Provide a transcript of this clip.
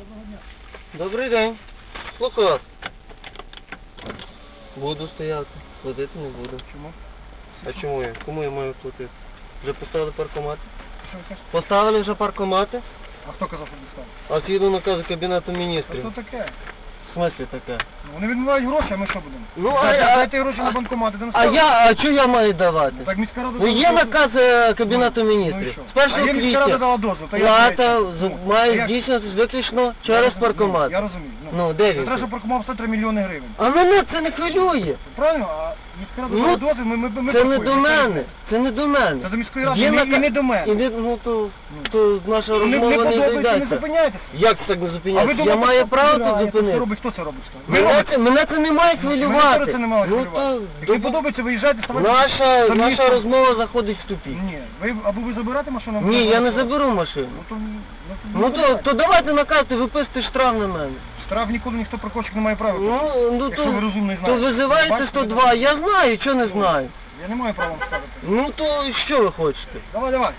Доброго дня. Добрий день. Слухаю вас. Буду стояти. Платити не буду. Чому? А чому я? Кому я маю платити? Вже поставили паркомати? Що ви кажете? Поставили вже паркомати? А хто казав, що дістав? А згідно наказу Кабінету А міністрів. що таке? В смислі таке? Ну, Вони відмивають гроші, а ми що будемо? Ну, а Дайте- я- Дайте гроші на а- банкомати, де А я, а що я маю давати? Так міська рада... Ну є дозвіл. наказ е, Кабінету Ну, і міністрів. що? З 1 А є міська рада квітня дала дозвіл, то я... плата Ну, з- а має як? виключно через розумію, паркомат. Я розумію. Ну, де Це він? Треба, щоб паркомат 103 мільйони гривень. А мене це не хвилює. Правильно? А міська рада Ну, дала дозвіл, ми, ми, ми Це не до мене. Це не до мене. Це до міської ради, Є і нака- і не до мене. І не, ну то, Ну. то наша Ну, Не, не розмова не подобається, не зайдеться. Як це так не А ви зупиняти? Я думаєте, маю хто право тут збирає? Хто зупинити. робить? Хто це робить? Ви Мене робите? це, мене це не має хвилювати. теж це не має ну, то, Як не до- подобається, виїжджайте, ставайте. наша, Там наша ніхто- розмова заходить в тупік. Ні, ви або ви заберете машину, або Ні, я не заберу машину. Ну то, ну, то, Ну то, то давайте накажете, виписати штраф на мене. Штраф ніколи ніхто прокочик не має права. Ну, ну Якщо то, ви розумний то знаєте. визивайте Бачите, 102, я знаю, що не знаю. Я не маю права вам ставити. Ну то що ви хочете? Давай, давай.